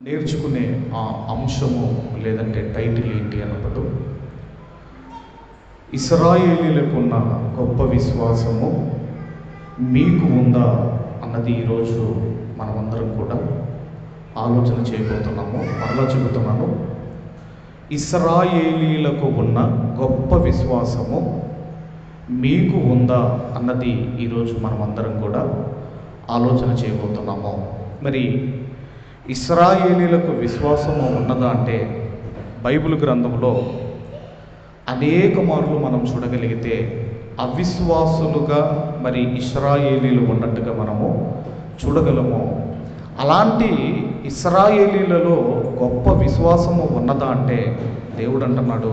నేర్చుకునే ఆ అంశము లేదంటే టైటిల్ ఏంటి అన్నప్పుడు ఇస్రాయేలీలకు ఉన్న గొప్ప విశ్వాసము మీకు ఉందా అన్నది ఈరోజు మనమందరం కూడా ఆలోచన చేయబోతున్నాము మరలా చెబుతున్నాను. ఇస్రాయేలీలకు ఉన్న గొప్ప విశ్వాసము మీకు ఉందా అన్నది ఈరోజు మనమందరం కూడా ఆలోచన చేయబోతున్నాము. మరి ఇస్రాయేలీలకు విశ్వాసము ఉన్నదా అంటే బైబిల్ గ్రంథంలో అనేక మార్లు మనం చూడగలిగితే అవిశ్వాసులుగా మరి ఇస్రాయేలీలు ఉన్నట్టుగా మనము చూడగలము. అలాంటి ఇస్రాయేలీలలో గొప్ప విశ్వాసము ఉన్నదా అంటే దేవుడు అంటున్నాడు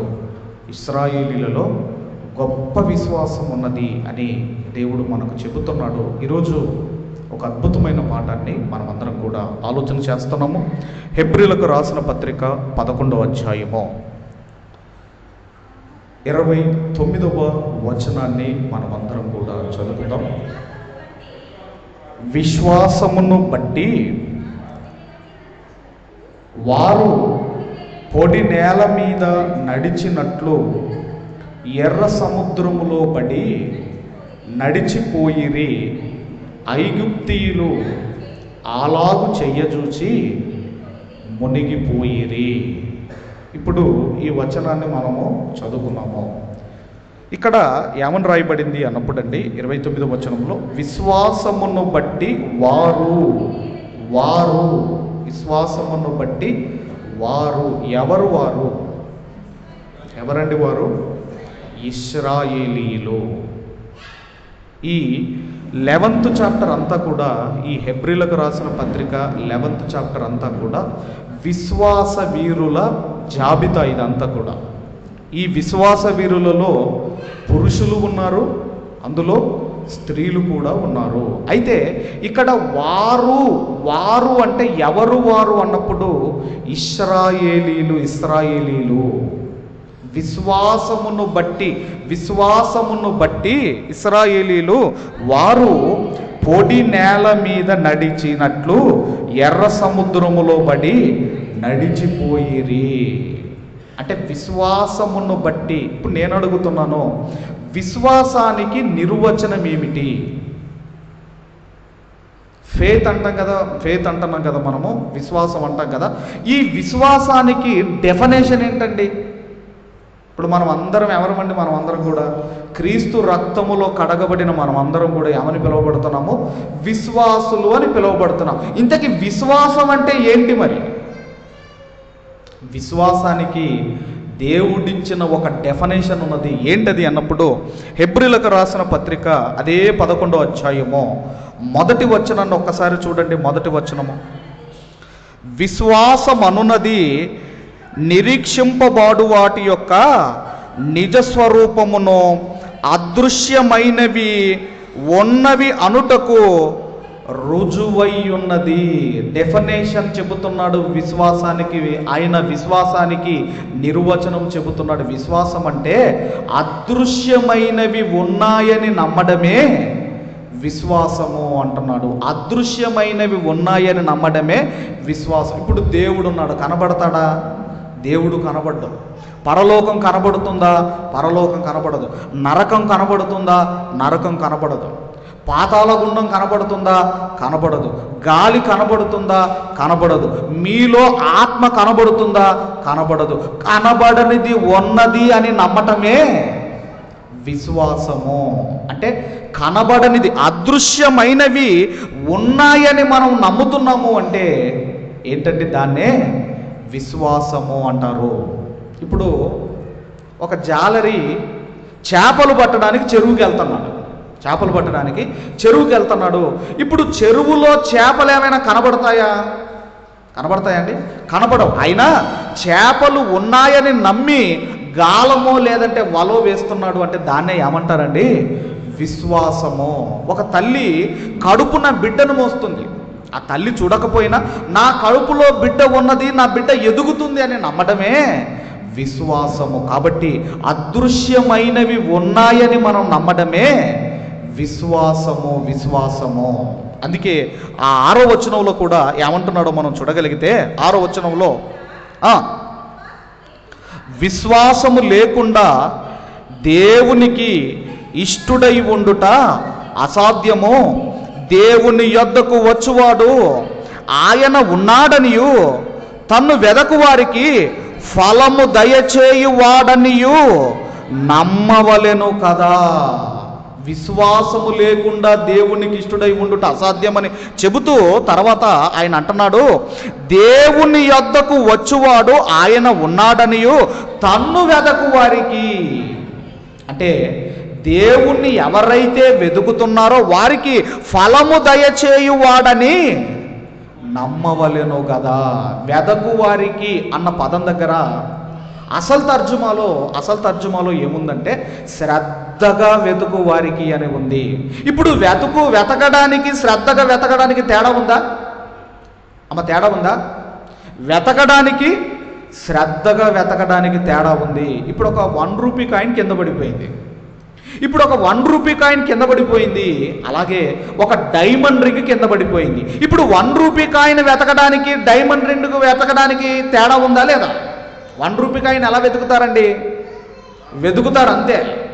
ఇస్రాయేలీలలో గొప్ప విశ్వాసం ఉన్నది అని దేవుడు మనకు చెబుతున్నాడు. ఈరోజు ఒక అద్భుతమైన పాఠాన్ని మనమందరం కూడా ఆలోచన చేస్తున్నాము. హెబ్రిలకు రాసిన పత్రిక పదకొండవ అధ్యాయము. ఇరవై తొమ్మిదవ వచనాన్ని మనమందరం కూడా చదువుతాం విశ్వాసమును బట్టి వారు పొడి నేల మీద నడిచినట్లు ఎర్ర సముద్రములో పడి నడిచిపోయిరి. ఐగుప్తియులు అలాగు చెయ్యజూచి మునిగిపోయిరి. ఇప్పుడు ఈ వచనాన్ని మనము చదువుకున్నాము ఇక్కడ ఏమని రాయబడింది అన్నప్పుడండి ఇరవై తొమ్మిదో వచనంలో విశ్వాసమును బట్టి వారు వారు విశ్వాసమును బట్టి వారు ఎవరు వారు? ఎవరండి వారు? ఇస్రాయేలీలు ఈ లెవెంత్ చాప్టర్ అంతా కూడా ఈ హెబ్రిలకు రాసిన పత్రిక లెవెంత్ చాప్టర్ అంతా కూడా విశ్వాస వీరుల జాబితా ఇదంతా కూడా. ఈ విశ్వాస వీరులలో పురుషులు ఉన్నారు అందులో స్త్రీలు కూడా ఉన్నారు. అయితే ఇక్కడ వారు వారు అంటే ఎవరు వారు అన్నప్పుడు ఇస్రాయేలీలు ఇస్రాయేలీలు. విశ్వాసమును బట్టి విశ్వాసమును బట్టి ఇస్రాయేలీలు వారు పొడి నేల మీద నడిచినట్లు ఎర్ర సముద్రములో పడి నడిచిపోయిరి. అంటే విశ్వాసమును బట్టి ఇప్పుడు నేను అడుగుతున్నాను విశ్వాసానికి నిర్వచనం ఏమిటి? ఫేత్ అంటాం కదా ఫేత్ అంటున్నాం కదా మనము విశ్వాసం అంటాం కదా. ఈ విశ్వాసానికి డెఫినేషన్ ఏంటండి? ఇప్పుడు మనం అందరం ఎవరమండి మనం అందరం కూడా క్రీస్తు రక్తములో కడగబడిన మనం అందరం కూడా ఏమని పిలువబడుతున్నాము? విశ్వాసులు అని పిలువబడుతున్నాం. ఇంతకీ విశ్వాసం అంటే ఏంటి మరి? విశ్వాసానికి దేవుడిచ్చిన ఒక డెఫినేషన్ ఉన్నది. ఏంటది అన్నప్పుడు హెబ్రిలకు రాసిన పత్రిక అదే పదకొండో అధ్యాయము. మొదటి వచనాన్ని ఒక్కసారి చూడండి మొదటి వచనము. విశ్వాసం అనున్నది నిరీక్షింపబాడు వాటి యొక్క నిజ స్వరూపమును అదృశ్యమైనవి ఉన్నవి అనుటకు రుజువై ఉన్నది డెఫినేషన్ చెబుతున్నాడు విశ్వాసానికి ఆయన విశ్వాసానికి నిర్వచనం చెబుతున్నాడు. విశ్వాసం అంటే అదృశ్యమైనవి ఉన్నాయని నమ్మడమే విశ్వాసము అంటున్నాడు. అదృశ్యమైనవి ఉన్నాయని నమ్మడమే విశ్వాసం. ఇప్పుడు దేవుడు ఉన్నాడు కనబడతాడా? దేవుడు కనబడ్డం పరలోకం కనబడుతుందా? పరలోకం కనబడదు. నరకం కనబడుతుందా? నరకం కనబడదు. పాతాళ గుండం కనబడుతుందా? కనబడదు. గాలి కనబడుతుందా? కనబడదు. మీలో ఆత్మ కనబడుతుందా? కనబడదు. కనబడనిది ఉన్నది అని నమ్మటమే విశ్వాసము. అంటే కనబడనిది అదృశ్యమైనవి ఉన్నాయని మనం నమ్ముతున్నాము అంటే ఏంటంటే దాన్నే విశ్వాసము అంటారు. ఇప్పుడు ఒక జాలరి చేపలు పట్టడానికి చెరువుకి వెళ్తున్నాడు. చేపలు పట్టడానికి చెరువుకి వెళ్తున్నాడు. ఇప్పుడు చెరువులో చేపలు ఏమైనా కనబడతాయా? కనబడతాయండి? కనబడవు. అయినా చేపలు ఉన్నాయని నమ్మి గాలమో లేదంటే వలో వేస్తున్నాడు అంటే దాన్నే ఏమంటారండి? విశ్వాసము. ఒక తల్లి కడుపున బిడ్డను మోస్తుంది. ఆ తల్లి చూడకపోయినా నా కడుపులో బిడ్డ ఉన్నది నా బిడ్డ ఎదుగుతుంది అని నమ్మడమే విశ్వాసము. కాబట్టి అదృశ్యమైనవి ఉన్నాయని మనం నమ్మడమే విశ్వాసము విశ్వాసము. అందుకే ఆ ఆరో వచనంలో కూడా ఏమంటున్నాడో మనం చూడగలిగితే ఆరో వచనంలో విశ్వాసము లేకుండా దేవునికి ఇష్టుడై ఉండుట అసాధ్యము. దేవుని యొద్దకు వచ్చువాడు. ఆయన ఉన్నాడనియు. తన్ను వెదకు వారికి ఫలము దయచేయువాడనియు. నమ్మవలెను కదా. విశ్వాసము లేకుండా దేవునికి ఇష్టడై ఉండుట అసాధ్యమని చెబుతూ తర్వాత ఆయన అంటున్నాడు. దేవుని యొద్దకు వచ్చువాడు ఆయన ఉన్నాడనియు. తన్ను వెదకు వారికి. అంటే దేవుణ్ణి ఎవరైతే వెతుకుతున్నారో వారికి ఫలము దయచేయువాడని నమ్మవలెను కదా వెదకు వారికి అన్న పదం దగ్గర అసలు తర్జుమాలో అసలు తర్జుమాలో ఏముందంటే శ్రద్ధగా వెతుకు వారికి అని ఉంది. ఇప్పుడు వెతుకు వెతకడానికి శ్రద్ధగా వెతకడానికి తేడా ఉందా? అమ్మ తేడా ఉందా? వెతకడానికి శ్రద్ధగా వెతకడానికి తేడా ఉంది. ఇప్పుడు ఒక వన్ రూపీ కాయిన్ కింద పడిపోయింది. ఇప్పుడు ఒక వన్ రూపీ కాయిన్ కింద పడిపోయింది. అలాగే ఒక డైమండ్ రింగ్ కింద పడిపోయింది. ఇప్పుడు వన్ రూపీ కాయిన్ వెతకడానికి డైమండ్ రింగ్ వెతకడానికి తేడా ఉందా లేదా? వన్ రూపీ కాయిన్ ఎలా వెతుకుతారండి? వెతుకుతారు అంతే.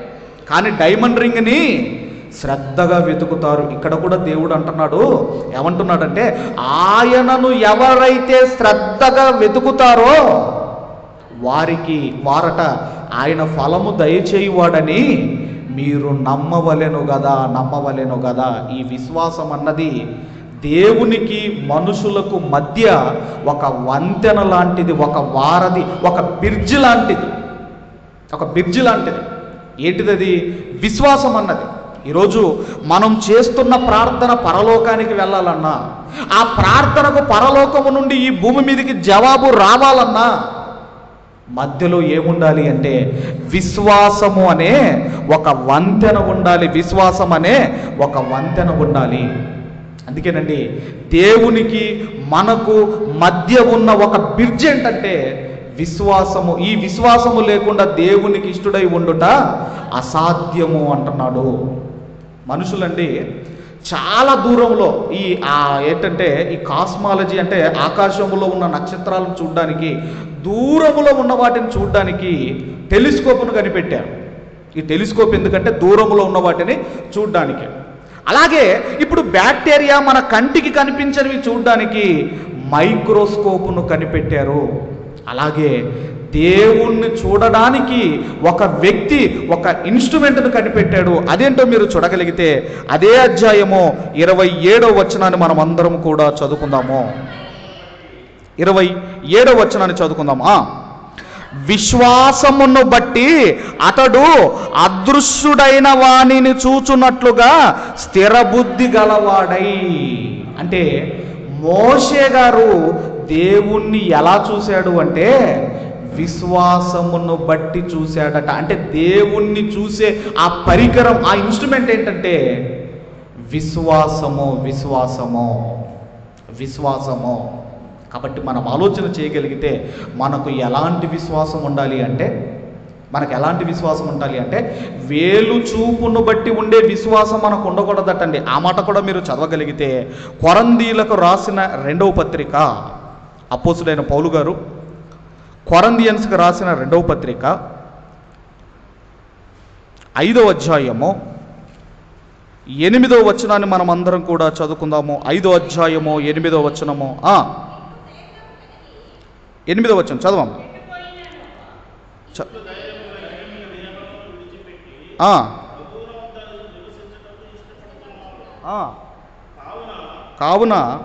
కానీ డైమండ్ రింగ్ని శ్రద్ధగా వెతుకుతారు. ఇక్కడ కూడా దేవుడు అంటున్నాడు. ఏమంటున్నాడంటే ఆయనను ఎవరైతే శ్రద్ధగా వెతుకుతారో వారికి వారట ఆయన ఫలము దయచేయువాడని మీరు నమ్మవలెను కదా నమ్మవలెను కదా ఈ విశ్వాసం అన్నది దేవునికి మనుషులకు మధ్య ఒక వంతెన లాంటిది ఒక వారధి ఒక బిర్జి లాంటిది. ఒక బిర్జి లాంటిది. ఏంటిది విశ్వాసం అన్నది. ఈరోజు మనం చేస్తున్న ప్రార్థన పరలోకానికి వెళ్ళాలన్నా ఆ ప్రార్థనకు పరలోకము నుండి ఈ భూమి మీదకి జవాబు రావాలన్నా మధ్యలో ఏముండాలి అంటే విశ్వాసము అనే ఒక వంతెన ఉండాలి. విశ్వాసం అనే ఒక వంతెన ఉండాలి. అందుకేనండి దేవునికి మనకు మధ్య ఉన్న ఒక బ్రిడ్జ్ ఏంటంటే విశ్వాసము. ఈ విశ్వాసము లేకుండా దేవునికి ఇష్టడై ఉండుట అసాధ్యము అంటున్నాడు. మనుషులండి చాలా దూరంలో ఈ ఏంటంటే ఈ కాస్మాలజీ అంటే ఆకాశంలో ఉన్న నక్షత్రాలను చూడడానికి దూరములో ఉన్న వాటిని చూడడానికి టెలిస్కోప్ను కనిపెట్టారు. ఈ టెలిస్కోప్ ఎందుకంటే దూరంలో ఉన్న వాటిని చూడడానికి. అలాగే ఇప్పుడు బ్యాక్టీరియా మన కంటికి కనిపించనివి చూడడానికి మైక్రోస్కోప్ను కనిపెట్టారు. అలాగే దేవుణ్ణి చూడడానికి ఒక వ్యక్తి ఒక ఇన్స్ట్రుమెంట్ను కనిపెట్టాడు. అదేంటో మీరు చూడగలిగితే అదే అధ్యాయము ఇరవై ఏడో వచనాన్ని మనం అందరం కూడా చదువుకుందాము. ఇరవై ఏడో వచనాన్ని చదువుకుందామా విశ్వాసమును బట్టి అతడు అదృశ్యుడైన వాణిని చూచున్నట్లుగా స్థిరబుద్ధి గలవాడై. అంటే మోషే గారు దేవుణ్ణి ఎలా చూశాడు అంటే విశ్వాసమును బట్టి చూశాడట. అంటే దేవుణ్ణి చూసే ఆ పరికరం ఆ ఇన్స్ట్రుమెంట్ ఏంటంటే విశ్వాసము విశ్వాసము విశ్వాసము. కాబట్టి మనం ఆలోచన చేయగలిగితే మనకు ఎలాంటి విశ్వాసం ఉండాలి అంటే మనకు ఎలాంటి విశ్వాసం ఉండాలి అంటే వేలు చూపును బట్టి ఉండే విశ్వాసం మనకు ఉండకూడదటండి ఆ మాట కూడా మీరు చదవగలిగితే కొరందీలకు రాసిన రెండవ పత్రిక అపోసుడైన పౌలు గారు కొరందియన్స్కి రాసిన రెండవ పత్రిక ఐదవ అధ్యాయము ఎనిమిదో వచనాన్ని మనం అందరం కూడా చదువుకుందాము ఐదో అధ్యాయము ఎనిమిదో వచనము ఆ. ఎనిమిదో వచనం చదవం. చ- కావున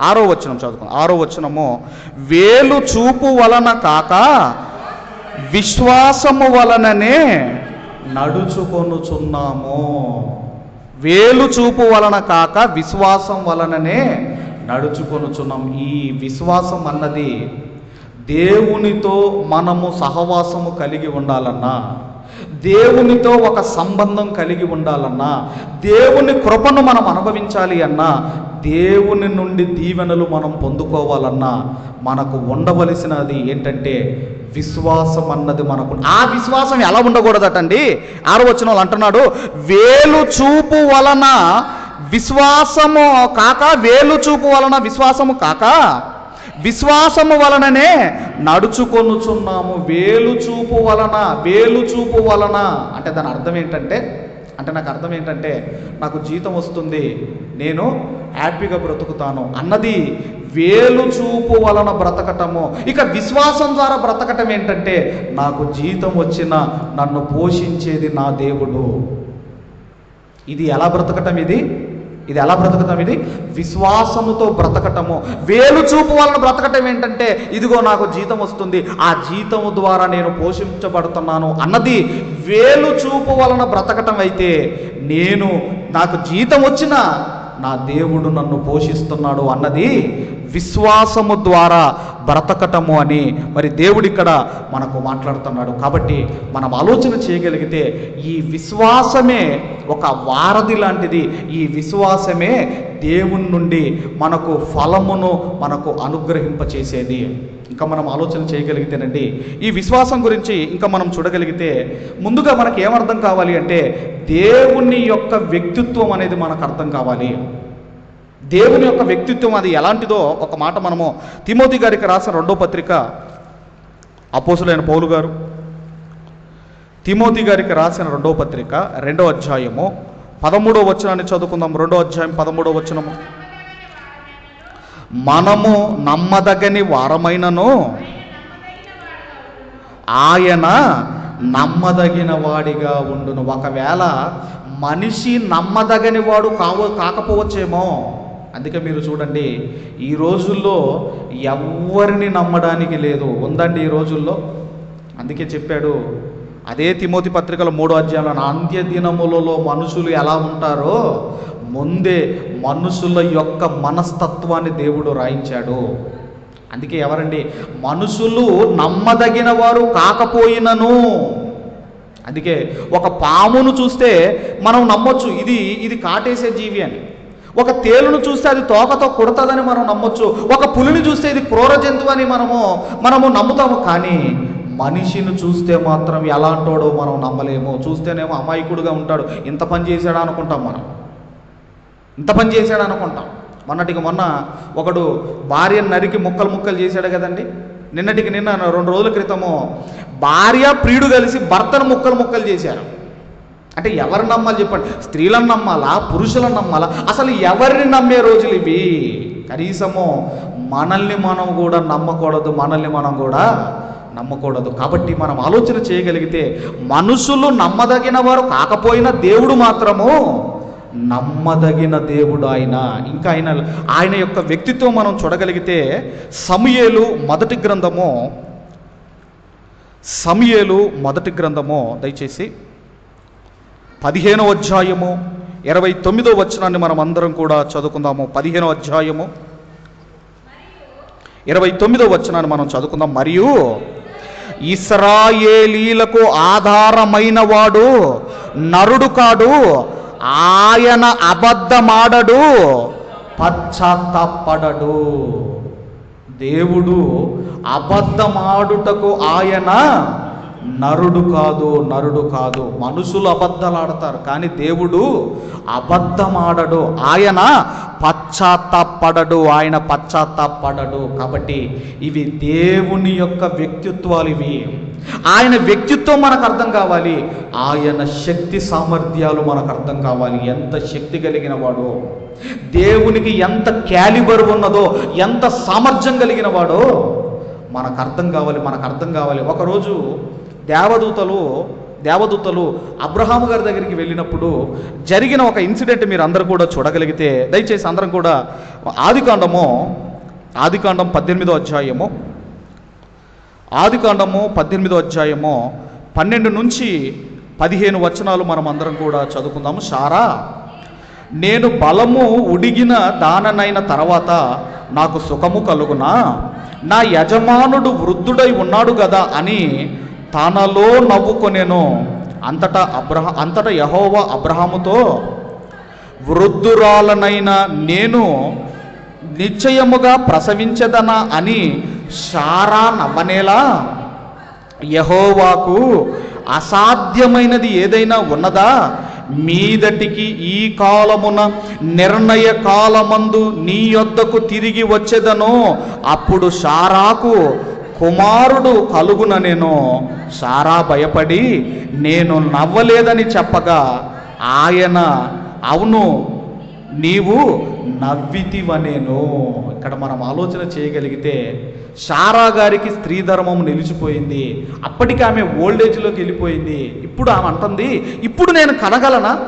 ఆరో వచనం చదువుకుందాం. ఆరో వచనము వేలు చూపు వలన కాక విశ్వాసము వలననే నడుచుకొనుచున్నాము. వేలు చూపు వలన కాక విశ్వాసం వలననే నడుచుకొనుచున్నాం. ఈ విశ్వాసం అన్నది దేవునితో మనము సహవాసము కలిగి ఉండాలన్నా దేవునితో ఒక సంబంధం కలిగి ఉండాలన్నా దేవుని కృపను మనం అనుభవించాలి అన్నా దేవుని నుండి దీవెనలు మనం పొందుకోవాలన్నా మనకు ఉండవలసినది ఏంటంటే విశ్వాసం అన్నది మనకు. ఆ విశ్వాసం ఎలా ఉండకూడదటండి? వచ్చిన వాళ్ళు అంటున్నాడు వేలు చూపు వలన విశ్వాసము కాక వేలు చూపు వలన విశ్వాసము కాక విశ్వాసము వలననే నడుచుకొనుచున్నాము. వేలు చూపు వలన వేలు చూపు వలన. అంటే దాని అర్థం ఏంటంటే అంటే నాకు అర్థం ఏంటంటే నాకు జీతం వస్తుంది నేను హ్యాపీగా బ్రతుకుతాను అన్నది వేలు చూపు వలన బ్రతకటము. ఇక విశ్వాసం ద్వారా బ్రతకటం ఏంటంటే నాకు జీతం వచ్చిన నన్ను పోషించేది నా దేవుడు. ఇది ఎలా బ్రతకటం ఇది? ఇది ఎలా బ్రతకటం ఇది? విశ్వాసముతో బ్రతకటము. వేలు చూపు వలన బ్రతకటం ఏంటంటే ఇదిగో నాకు జీతం వస్తుంది ఆ జీతము ద్వారా నేను పోషించబడుతున్నాను అన్నది వేలు చూపు వలన బ్రతకటం అయితే నేను నాకు జీతం వచ్చినా నా దేవుడు నన్ను పోషిస్తున్నాడు అన్నది విశ్వాసము ద్వారా బ్రతకటము అని మరి దేవుడు ఇక్కడ మనకు మాట్లాడుతున్నాడు. కాబట్టి మనం ఆలోచన చేయగలిగితే ఈ విశ్వాసమే ఒక వారధి లాంటిది. ఈ విశ్వాసమే దేవుని నుండి మనకు ఫలమును మనకు అనుగ్రహింపచేసేది. ఇంకా మనం ఆలోచన చేయగలిగితేనండి ఈ విశ్వాసం గురించి ఇంకా మనం చూడగలిగితే ముందుగా మనకి ఏమర్థం కావాలి అంటే దేవుని యొక్క వ్యక్తిత్వం అనేది మనకు అర్థం కావాలి. దేవుని యొక్క వ్యక్తిత్వం అది ఎలాంటిదో ఒక మాట మనము తిమోతి గారికి రాసిన రెండో పత్రిక అపోసులైన పౌలు గారు. తిమోతి గారికి రాసిన రెండో పత్రిక రెండో అధ్యాయము పదమూడో వచనాన్ని చదువుకుందాం. రెండో అధ్యాయం పదమూడో వచనము. మనము నమ్మదగని వారమైనను. ఆయన నమ్మదగిన వాడిగా ఉండును. ఒకవేళ మనిషి నమ్మదగని వాడు కావ కాకపోవచ్చేమో. అందుకే మీరు చూడండి ఈ రోజుల్లో ఎవరిని నమ్మడానికి లేదు. ఉందండి ఈ రోజుల్లో? అందుకే చెప్పాడు అదే తిమోతి పత్రికల మూడో అధ్యాయంలో అంత్య దినములలో మనుషులు ఎలా ఉంటారో ముందే మనుషుల యొక్క మనస్తత్వాన్ని దేవుడు రాయించాడు. అందుకే ఎవరండి? మనుషులు నమ్మదగిన వారు కాకపోయినను. అందుకే ఒక పామును చూస్తే మనం నమ్మొచ్చు ఇది ఇది కాటేసే జీవి అని. ఒక తేలును చూస్తే అది తోకతో కుడతదని మనం నమ్మొచ్చు. ఒక పులిని చూస్తే ఇది క్రూర జంతువు అని మనము మనము నమ్ముతాము. కానీ మనిషిని చూస్తే మాత్రం ఎలాంటోడో మనం నమ్మలేము. చూస్తేనేమో అమాయకుడుగా ఉంటాడు. ఇంత పని చేశాడా అనుకుంటాం మనం. ఇంత పని చేశాడా అనుకుంటాం. మొన్నటికి మొన్న ఒకడు భార్యను నరికి ముక్కలు ముక్కలు చేశాడు కదండి. నిన్నటికి నిన్న రెండు రోజుల క్రితము భార్య ప్రియుడు కలిసి భర్తను ముక్కలు ముక్కలు చేశారు. అంటే ఎవరిని నమ్మాలి చెప్పండి. స్త్రీలను నమ్మాలా? పురుషులను నమ్మాలా? అసలు ఎవరిని నమ్మే రోజులు ఇవి? కనీసము మనల్ని మనం కూడా నమ్మకూడదు. మనల్ని మనం కూడా నమ్మకూడదు. కాబట్టి మనం ఆలోచన చేయగలిగితే మనుషులు నమ్మదగిన వారు కాకపోయినా దేవుడు మాత్రము నమ్మదగిన దేవుడు ఆయన. ఇంకా ఆయన ఆయన యొక్క వ్యక్తిత్వం మనం చూడగలిగితే సమయేలు మొదటి గ్రంథము సమయేలు మొదటి గ్రంథము దయచేసి పదిహేనో అధ్యాయము ఇరవై తొమ్మిదో వచనాన్ని మనం అందరం కూడా చదువుకుందాము. పదిహేనో అధ్యాయము ఇరవై తొమ్మిదో వచనాన్ని మనం చదువుకుందాం. మరియు ఇస్రాయేలీలకు ఆధారమైన వాడు నరుడు కాడు ఆయన అబద్ధమాడడు పశ్చాత్తాపడడు దేవుడు అబద్ధమాడుటకు ఆయన నరుడు కాదు నరుడు కాదు. మనుషులు అబద్ధలాడతారు కానీ దేవుడు అబద్ధమాడడు. ఆయన పశ్చాత్తాపడడు ఆయన పశ్చాత్తాపడడు కాబట్టి ఇవి దేవుని యొక్క వ్యక్తిత్వాలు ఇవి. ఆయన వ్యక్తిత్వం మనకు అర్థం కావాలి. ఆయన శక్తి సామర్థ్యాలు మనకు అర్థం కావాలి. ఎంత శక్తి కలిగిన వాడో దేవునికి ఎంత క్యాలిబర్ ఉన్నదో ఎంత సామర్థ్యం కలిగిన వాడో మనకు అర్థం కావాలి మనకు అర్థం కావాలి. ఒకరోజు దేవదూతలు దేవదూతలు అబ్రహాము గారి దగ్గరికి వెళ్ళినప్పుడు జరిగిన ఒక ఇన్సిడెంట్ మీరు అందరూ కూడా చూడగలిగితే దయచేసి అందరం కూడా ఆదికాండము ఆదికాండం పద్దెనిమిదో అధ్యాయము ఆదికాండము పద్దెనిమిదో అధ్యాయము పన్నెండు నుంచి పదిహేను వచనాలు మనం అందరం కూడా చదువుకుందాము సారా నేను బలము ఉడిగిన దాననైన తర్వాత నాకు సుఖము కలుగునా? నా యజమానుడు వృద్ధుడై ఉన్నాడు కదా అని తనలో నవ్వుకొనేను. అంతటా అబ్రహ అంతటా యహోవా అబ్రహాముతో వృద్ధురాలనైన నేను నిశ్చయముగా ప్రసవించదనా అని షారా నవ్వనేలా యహోవాకు అసాధ్యమైనది ఏదైనా ఉన్నదా? మీదటికి ఈ కాలమున నిర్ణయ కాలమందు నీ యొద్దకు తిరిగి వచ్చేదను అప్పుడు షారాకు కుమారుడు కలుగున నేను సారా భయపడి నేను నవ్వలేదని చెప్పగా ఆయన అవును నీవు నవ్వితివనేను ఇక్కడ మనం ఆలోచన చేయగలిగితే సారా గారికి స్త్రీ ధర్మం నిలిచిపోయింది. అప్పటికి ఆమె ఓల్డేజ్లోకి వెళ్ళిపోయింది. ఇప్పుడు ఆమె అంటుంది ఇప్పుడు నేను కనగలనా?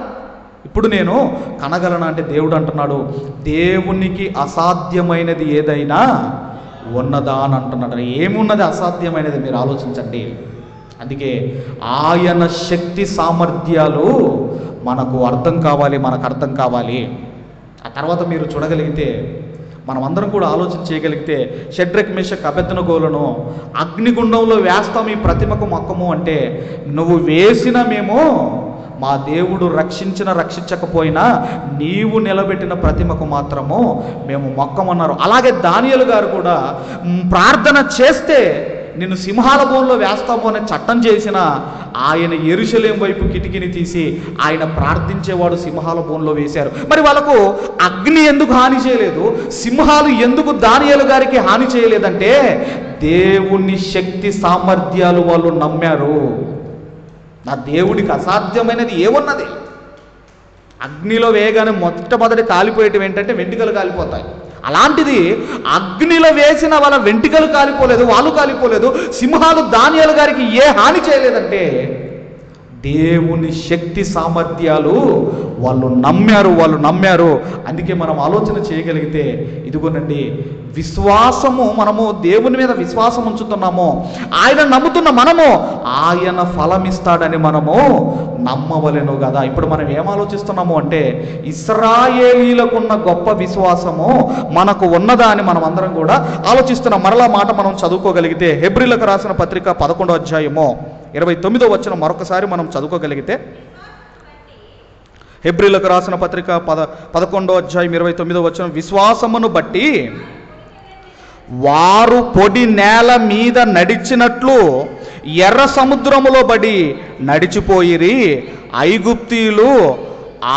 ఇప్పుడు నేను కనగలనా? అంటే దేవుడు అంటున్నాడు దేవునికి అసాధ్యమైనది ఏదైనా ఉన్నదా అని అంటున్నాడు ఏమున్నది అసాధ్యమైనది మీరు ఆలోచించండి. అందుకే ఆయన శక్తి సామర్థ్యాలు మనకు అర్థం కావాలి మనకు అర్థం కావాలి. ఆ తర్వాత మీరు చూడగలిగితే మనం అందరం కూడా ఆలోచన చేయగలిగితే షడ్రక్ మేషక్ అభ్యర్థనగోలను అగ్నిగుండంలో వేస్తాం ఈ ప్రతిమకు మొక్కము అంటే నువ్వు వేసిన మేము మా దేవుడు రక్షించిన రక్షించకపోయినా నీవు నిలబెట్టిన ప్రతిమకు మాత్రము మేము మొక్కమన్నారు. అలాగే దానియలు గారు కూడా ప్రార్థన చేస్తే నిన్ను సింహాల భూమిలో వేస్తాము అనే చట్టం చేసిన ఆయన ఎరుశలేం వైపు కిటికీని తీసి ఆయన ప్రార్థించేవాడు సింహాల భూమిలో వేశారు. మరి వాళ్ళకు అగ్ని ఎందుకు హాని చేయలేదు? సింహాలు ఎందుకు దానియలు గారికి హాని చేయలేదంటే దేవుని శక్తి సామర్థ్యాలు వాళ్ళు నమ్మారు. నా దేవుడికి అసాధ్యమైనది ఏమున్నది? అగ్నిలో వేయగానే మొట్టమొదటి కాలిపోయేటం ఏంటంటే వెంట్రుకలు కాలిపోతాయి. అలాంటిది అగ్నిలో వేసిన వాళ్ళ వెంట్రుకలు కాలిపోలేదు వాళ్ళు కాలిపోలేదు సింహాలు ధాన్యాల గారికి ఏ హాని చేయలేదంటే దేవుని శక్తి సామర్థ్యాలు వాళ్ళు నమ్మారు వాళ్ళు నమ్మారు. అందుకే మనం ఆలోచన చేయగలిగితే ఇదిగోనండి విశ్వాసము మనము దేవుని మీద విశ్వాసం ఉంచుతున్నాము. ఆయన నమ్ముతున్న మనము ఆయన ఫలమిస్తాడని మనము నమ్మవలేను కదా. ఇప్పుడు మనం ఏం ఆలోచిస్తున్నాము అంటే ఇస్రాయేలీలకున్న గొప్ప విశ్వాసము మనకు ఉన్నదా అని మనం అందరం కూడా ఆలోచిస్తున్నాం. మరలా మాట మనం చదువుకోగలిగితే హెబ్రిలకు రాసిన పత్రిక పదకొండో అధ్యాయము. ఇరవై తొమ్మిదో వచ్చిన మరొకసారి మనం చదువుకోగలిగితే. హెబ్రిలకు రాసిన పత్రిక పద పదకొండో అధ్యాయం ఇరవై తొమ్మిదో వచ్చిన విశ్వాసమును బట్టి వారు పొడి నేల మీద నడిచినట్లు ఎర్ర సముద్రములో బడి నడిచిపోయిరి ఐగుప్తీలు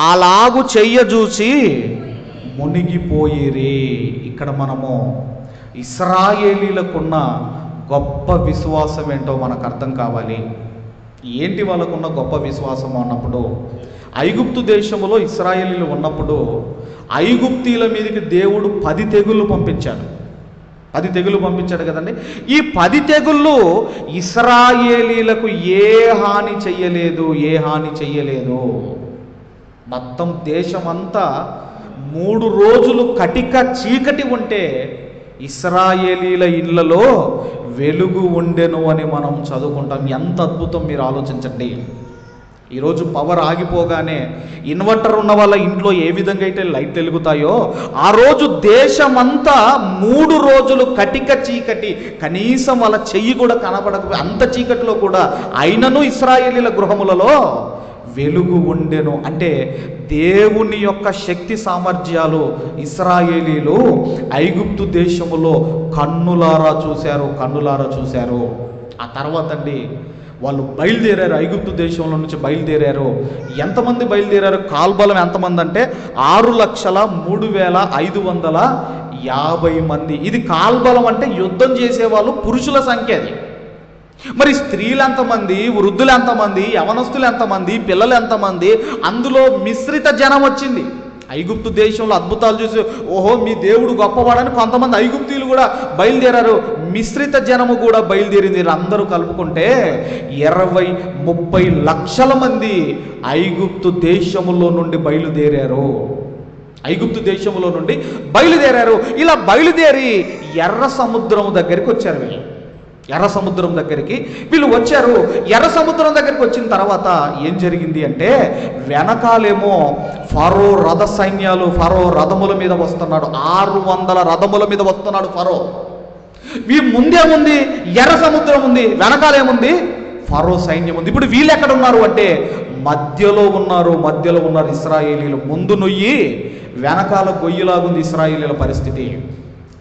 అలాగు చెయ్య చూసి మునిగిపోయిరి. ఇక్కడ మనము ఇస్రాయేలీలకున్న గొప్ప విశ్వాసం ఏంటో మనకు అర్థం కావాలి. ఏంటి వాళ్ళకున్న గొప్ప విశ్వాసం అన్నప్పుడు? ఐగుప్తు దేశంలో ఇస్రాయేలీలు ఉన్నప్పుడు ఐగుప్తీల మీదకి దేవుడు పది తెగుళ్ళు పంపించాడు. పది తెగులు పంపించాడు కదండి? ఈ పది తెగుళ్ళు ఇస్రాయేలీలకు ఏ హాని చెయ్యలేదు ఏ హాని చెయ్యలేదు. మొత్తం దేశమంతా మూడు రోజులు కటిక చీకటి ఉంటే ఇస్రాయేలీల ఇళ్ళలో వెలుగు ఉండెను అని మనం చదువుకుంటాం. ఎంత అద్భుతం మీరు ఆలోచించండి. ఈరోజు పవర్ ఆగిపోగానే ఇన్వర్టర్ ఉన్న వాళ్ళ ఇంట్లో ఏ విధంగా అయితే లైట్ వెలుగుతాయో ఆ రోజు దేశమంతా మూడు రోజులు కటిక చీకటి కనీసం వాళ్ళ చెయ్యి కూడా కనబడక అంత చీకటిలో కూడా అయినను ఇస్రాయేలీల గృహములలో వెలుగు ఉండెను. అంటే దేవుని యొక్క శక్తి సామర్థ్యాలు ఇస్రాయేలీలు ఐగుప్తు దేశములో కన్నులారా చూశారు కన్నులారా చూశారు. ఆ తర్వాత అండి వాళ్ళు బయలుదేరారు ఐగుప్తు దేశంలో నుంచి బయలుదేరారు. ఎంతమంది బయలుదేరారు? కాల్బలం ఎంతమంది అంటే ఆరు లక్షల మూడు వేల ఐదు వందల యాభై మంది. ఇది కాల్బలం అంటే యుద్ధం చేసేవాళ్ళు పురుషుల సంఖ్య అది. మరి స్త్రీలు ఎంతమంది వృద్ధులు ఎంతమంది యవనస్తులు ఎంతమంది పిల్లలు ఎంతమంది అందులో మిశ్రిత జనం వచ్చింది. ఐగుప్తు దేశంలో అద్భుతాలు చూసి ఓహో మీ దేవుడు గొప్పవాడని కొంతమంది ఐగుప్తీయులు కూడా బయలుదేరారు. మిశ్రిత జనము కూడా బయలుదేరింది. అందరూ కలుపుకుంటే ఇరవై ముప్పై లక్షల మంది ఐగుప్తు దేశములో నుండి బయలుదేరారు. ఐగుప్తు దేశములో నుండి బయలుదేరారు. ఇలా బయలుదేరి ఎర్ర సముద్రం దగ్గరికి వచ్చారు వీళ్ళు. ఎర్ర సముద్రం దగ్గరికి. వీళ్ళు వచ్చారు. ఎర్ర సముద్రం దగ్గరికి వచ్చిన తర్వాత ఏం జరిగింది అంటే వెనకాలేమో ఫరో రథ సైన్యాలు ఫరో రథముల మీద వస్తున్నాడు. ఆరు వందల రథముల మీద వస్తున్నాడు ఫరో. వీ ముందేముంది ఎర్ర సముద్రం ఉంది వెనకాలేముంది ఫరో సైన్యం ఉంది. ఇప్పుడు వీళ్ళు ఎక్కడ ఉన్నారు అంటే మధ్యలో ఉన్నారు మధ్యలో ఉన్నారు ఇస్రాయేలీలు. ముందు నొయ్యి వెనకాల గొయ్యిలాగుంది ఇస్రాయేలీల పరిస్థితి.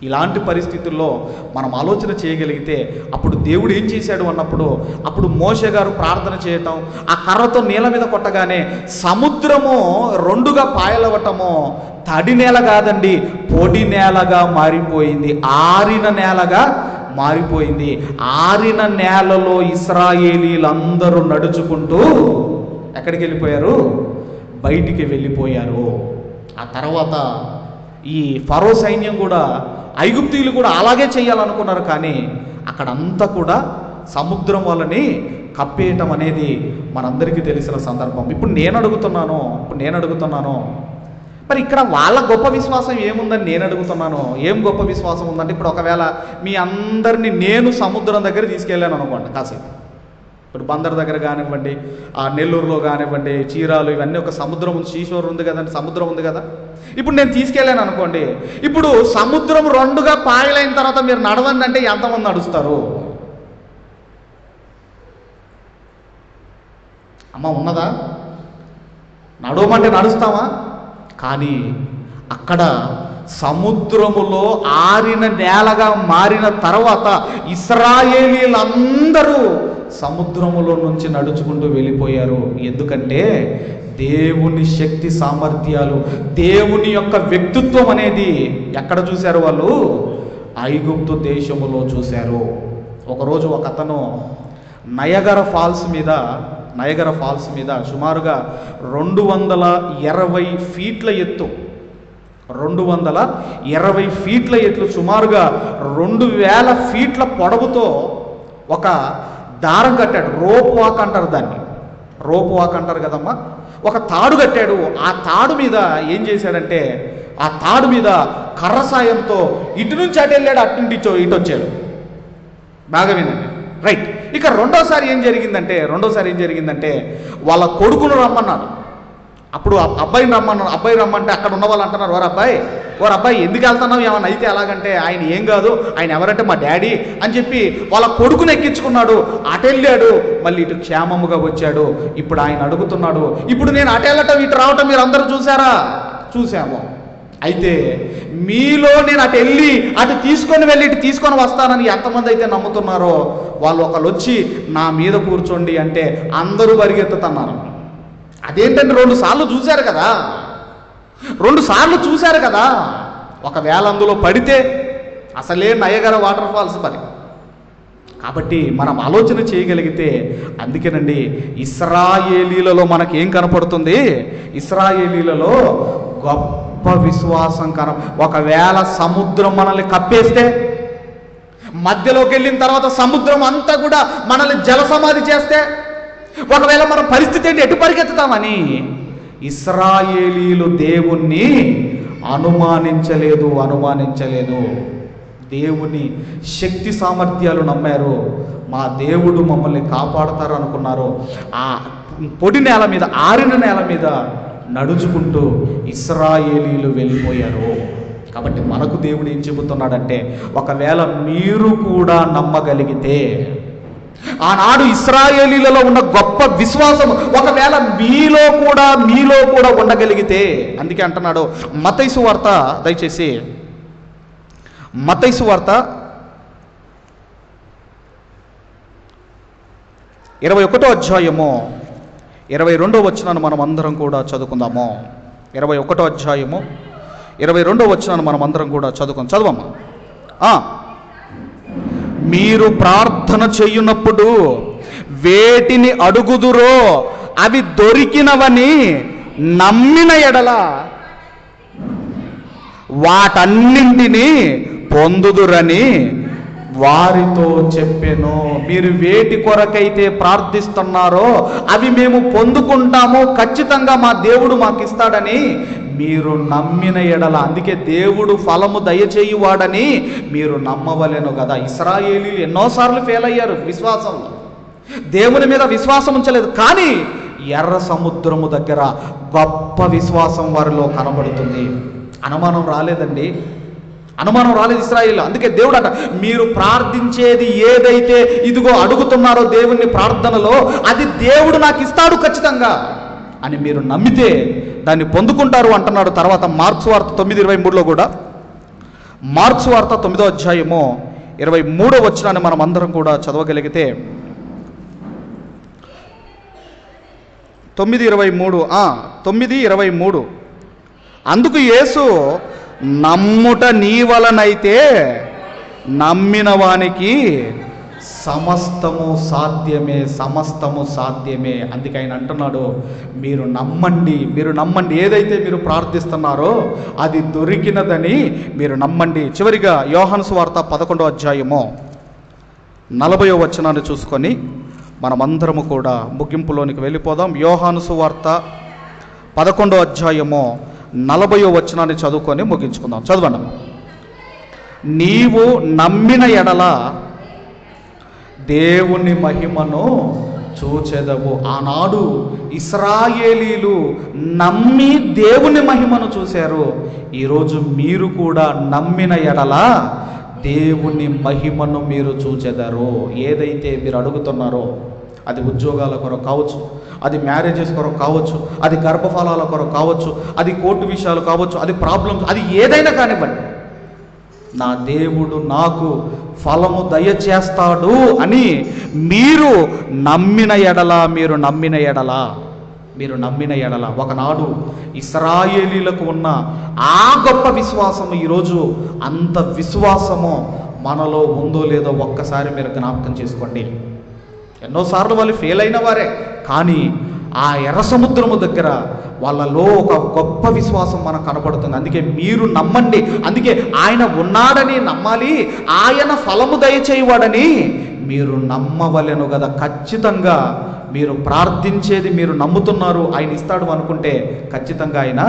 ఇలాంటి పరిస్థితుల్లో మనం ఆలోచన చేయగలిగితే అప్పుడు దేవుడు ఏం చేశాడు అన్నప్పుడు అప్పుడు మోషే గారు ప్రార్థన చేయటం ఆ కర్రతో నేల మీద కొట్టగానే సముద్రము రెండుగా పాయలవటము తడి నేల కాదండి పొడి నేలగా మారిపోయింది ఆరిన నేలగా మారిపోయింది. ఆరిన నేలలో ఇస్రాయేలీలందరూ నడుచుకుంటూ ఎక్కడికి వెళ్ళిపోయారు బయటికి వెళ్ళిపోయారు. ఆ తర్వాత ఈ ఫరో సైన్యం కూడా ఐగుప్తీయులు కూడా అలాగే చేయాలనుకున్నారు కానీ అక్కడంతా కూడా సముద్రం వలని కప్పేయటం అనేది మనందరికీ తెలిసిన సందర్భం. ఇప్పుడు నేను అడుగుతున్నాను ఇప్పుడు నేను అడుగుతున్నాను మరి ఇక్కడ వాళ్ళ గొప్ప విశ్వాసం ఏముందని నేను అడుగుతున్నాను ఏం గొప్ప విశ్వాసం ఉందంటే ఇప్పుడు ఒకవేళ మీ అందరినీ నేను సముద్రం దగ్గర తీసుకెళ్ళాను అనుకోండి కాసేపు. ఇప్పుడు బందర్ దగ్గర కానివ్వండి ఆ నెల్లూరులో కానివ్వండి చీరాలు ఇవన్నీ ఒక సముద్రం ఉంది శ్రీశోర్ ఉంది కదండి సముద్రం ఉంది కదా? ఇప్పుడు నేను తీసుకెళ్ళాను అనుకోండి ఇప్పుడు సముద్రం రెండుగా పాయలైన తర్వాత మీరు నడవండి అంటే ఎంతమంది నడుస్తారు? అమ్మ ఉన్నదా? నడవమంటే నడుస్తామా కానీ అక్కడ సముద్రములో ఆరిన నేలగా మారిన తర్వాత ఇస్రాయేలీలందరూ సముద్రములో నుంచి నడుచుకుంటూ వెళ్ళిపోయారు. ఎందుకంటే దేవుని శక్తి సామర్థ్యాలు దేవుని యొక్క వ్యక్తిత్వం అనేది ఎక్కడ చూశారు వాళ్ళు? ఐగుప్తు దేశములో చూశారు. ఒకరోజు ఒక అతను నయగర ఫాల్స్ మీద నయగర ఫాల్స్ మీద సుమారుగా రెండు వందల ఇరవై ఫీట్ల ఎత్తు రెండు వందల ఇరవై ఫీట్ల ఎట్లు సుమారుగా రెండు వేల ఫీట్ల పొడవుతో ఒక దారం కట్టాడు. రోప్ వాక్ అంటారు దాన్ని. రోప్ వాక్ అంటారు కదమ్మా. ఒక తాడు కట్టాడు. ఆ తాడు మీద ఏం చేశాడంటే ఆ తాడు మీద కర్ర సాయంతో ఇటు నుంచి అటు వెళ్ళాడు అటు నుండి ఇటు ఇటు వచ్చాడు. బాగా వినండి రైట్ ఇక రెండోసారి ఏం జరిగిందంటే రెండోసారి ఏం జరిగిందంటే వాళ్ళ కొడుకును రమ్మన్నాడు అప్పుడు అబ్బాయిని రమ్మను అబ్బాయి రమ్మంటే అక్కడ ఉన్న వాళ్ళు అంటున్నారు ఓర అబ్బాయి ఓర అబ్బాయి ఎందుకు వెళ్తున్నావు? ఏమన్నా అయితే ఎలాగంటే ఆయన ఏం కాదు ఆయన ఎవరంటే మా డాడీ అని చెప్పి వాళ్ళ కొడుకుని ఎక్కించుకున్నాడు అటెళ్ళాడు మళ్ళీ ఇటు క్షేమముగా వచ్చాడు. ఇప్పుడు ఆయన అడుగుతున్నాడు ఇప్పుడు నేను అటెళ్ళటం ఇటు రావటం మీరు అందరూ చూసారా చూసాము అయితే మీలో నేను అటు వెళ్ళి అటు తీసుకొని వెళ్ళి ఇటు తీసుకొని వస్తానని ఎంతమంది అయితే నమ్ముతున్నారో వాళ్ళు ఒకళ్ళు వచ్చి నా మీద కూర్చోండి అంటే అందరూ పరిగెత్తుతున్నారు. అదేంటంటే రెండు సార్లు చూశారు కదా. రెండు సార్లు చూశారు కదా. ఒకవేళ అందులో పడితే అసలే నయగర వాటర్ ఫాల్స్ పని. కాబట్టి మనం ఆలోచన చేయగలిగితే అందుకేనండి ఇస్రాయేలీలలో మనకి ఏం కనపడుతుంది? ఇస్రాయేలీలలో గొప్ప విశ్వాసం కన ఒకవేళ సముద్రం మనల్ని కప్పేస్తే మధ్యలోకి వెళ్ళిన తర్వాత సముద్రం అంతా కూడా మనల్ని జలసమాధి చేస్తే ఒకవేళ మన పరిస్థితి ఏంటి ఎటు పరిగెత్తుతామని? ఇస్రాయేలీలు దేవుణ్ణి అనుమానించలేదు అనుమానించలేదు దేవుని శక్తి సామర్థ్యాలు నమ్మారు. మా దేవుడు మమ్మల్ని కాపాడతారు అనుకున్నారు ఆ పొడి నేల మీద ఆరిన నేల మీద నడుచుకుంటూ ఇస్రాయేలీలు వెళ్ళిపోయారు. కాబట్టి మనకు దేవుడు ఏం చెబుతున్నాడంటే ఒకవేళ మీరు కూడా నమ్మగలిగితే ఆనాడు ఇస్రాయేలీలలో ఉన్న గొప్ప విశ్వాసం ఒకవేళ మీలో కూడా మీలో కూడా ఉండగలిగితే అందుకే అంటున్నాడు మతైసు వార్త దయచేసి. మతైసు వార్త ఇరవై ఒకటో అధ్యాయము ఇరవై రెండో వచ్చినాను మనం అందరం కూడా చదువుకుందాము. ఇరవై ఒకటో అధ్యాయము ఇరవై రెండో వచ్చినాను మనం అందరం కూడా చదువుకుందాం. చదవమ్మా. మీరు ప్రార్థన చేయునప్పుడు వేటిని అడుగుదురో అవి దొరికినవని నమ్మిన ఎడల వాటన్నింటినీ పొందుదురని వారితో చెప్పెను. మీరు వేటి కొరకైతే ప్రార్థిస్తున్నారో అవి మేము పొందుకుంటాము. ఖచ్చితంగా మా దేవుడు మాకు ఇస్తాడని మీరు నమ్మిన ఎడల. అందుకే దేవుడు ఫలము దయచేయువాడని మీరు నమ్మవలేను కదా ఇస్రాయేలీలు ఎన్నోసార్లు ఫెయిల్ అయ్యారు విశ్వాసంలో. దేవుని మీద విశ్వాసం ఉంచలేదు. కానీ ఎర్ర సముద్రము దగ్గర గొప్ప విశ్వాసం వారిలో కనబడుతుంది. అనుమానం రాలేదండి. అనుమానం రాలేదు ఇస్రాయిల్ అందుకే దేవుడు అంట మీరు ప్రార్థించేది ఏదైతే ఇదిగో అడుగుతున్నారో దేవుణ్ణి ప్రార్థనలో అది దేవుడు నాకు ఇస్తాడు ఖచ్చితంగా అని మీరు నమ్మితే దాన్ని పొందుకుంటారు అంటున్నాడు తర్వాత మార్క్స్ వార్త తొమ్మిది ఇరవై మూడులో కూడా. మార్క్స్ వార్త తొమ్మిదో అధ్యాయము ఇరవై మూడో వచ్చినాన్ని మనం అందరం కూడా చదవగలిగితే తొమ్మిది ఇరవై మూడు తొమ్మిది ఇరవై మూడు. అందుకు యేసు నమ్ముట నీ వలనైతే నమ్మిన వానికి సమస్తము సాధ్యమే సమస్తము సాధ్యమే. అందుకే ఆయన అంటున్నాడు మీరు నమ్మండి మీరు నమ్మండి. ఏదైతే మీరు ప్రార్థిస్తున్నారో అది దొరికినదని మీరు నమ్మండి. చివరిగా యోహన్స్ వార్త పదకొండో అధ్యాయము నలభయో వచనాన్ని చూసుకొని మనమందరము కూడా ముగింపులోనికి వెళ్ళిపోదాం. యోహాను సువార్త పదకొండో అధ్యాయము నలభయో వచనాన్ని చదువుకొని ముగించుకుందాం. చదవండి. నీవు నమ్మిన ఎడల దేవుని మహిమను చూచెదవు. ఆనాడు ఇస్రాయేలీలు నమ్మి దేవుని మహిమను చూశారు. ఈరోజు మీరు కూడా నమ్మిన ఎడల దేవుని మహిమను మీరు చూచెదరు. ఏదైతే మీరు అడుగుతున్నారో అది ఉద్యోగాల కొరకు కావచ్చు అది మ్యారేజెస్ కొరకు కావచ్చు అది గర్భఫలాల కొరకు కావచ్చు అది కోర్టు విషయాలు కావచ్చు అది ప్రాబ్లమ్స్ అది ఏదైనా కానివ్వండి. నా దేవుడు నాకు ఫలము దయచేస్తాడు అని మీరు నమ్మిన ఎడల మీరు నమ్మిన ఎడల మీరు నమ్మిన ఎడల. ఒకనాడు ఇస్రాయేలీలకు ఉన్న ఆ గొప్ప విశ్వాసము ఈరోజు అంత విశ్వాసము మనలో ఉందో లేదో ఒక్కసారి మీరు జ్ఞాపకం చేసుకోండి. ఎన్నోసార్లు వాళ్ళు ఫెయిల్ అయిన వారే. కానీ ఆ ఎర్ర సముద్రము దగ్గర వాళ్ళలో ఒక గొప్ప విశ్వాసం మనకు కనపడుతుంది అందుకే మీరు నమ్మండి. అందుకే ఆయన ఉన్నాడని నమ్మాలి. ఆయన ఫలము దయచేయవాడని మీరు నమ్మవలెను కదా ఖచ్చితంగా మీరు ప్రార్థించేది మీరు నమ్ముతున్నారు ఆయన ఇస్తాడు అనుకుంటే ఖచ్చితంగా ఆయన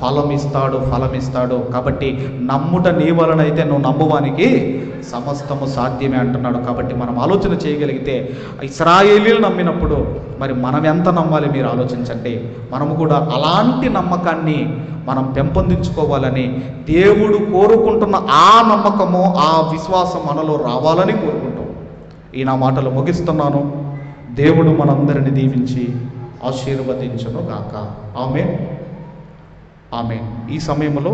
ఫలం ఇస్తాడు ఫలం ఇస్తాడు కాబట్టి నమ్ముట నీ వలనైతే నువ్వు నమ్మువానికి సమస్తము సాధ్యమే అంటున్నాడు. కాబట్టి మనం ఆలోచన చేయగలిగితే ఇస్రాయేలీలు నమ్మినప్పుడు మరి మనం ఎంత నమ్మాలి మీరు ఆలోచించండి. మనము కూడా అలాంటి నమ్మకాన్ని మనం పెంపొందించుకోవాలని దేవుడు కోరుకుంటున్న ఆ నమ్మకము ఆ విశ్వాసం మనలో రావాలని కోరుకుంటాం. ఈ నా మాటలు ముగిస్తున్నాను. దేవుడు మనందరిని దీవించి ఆశీర్వదించను గాక ఆమె ఆమె ఈ సమయంలో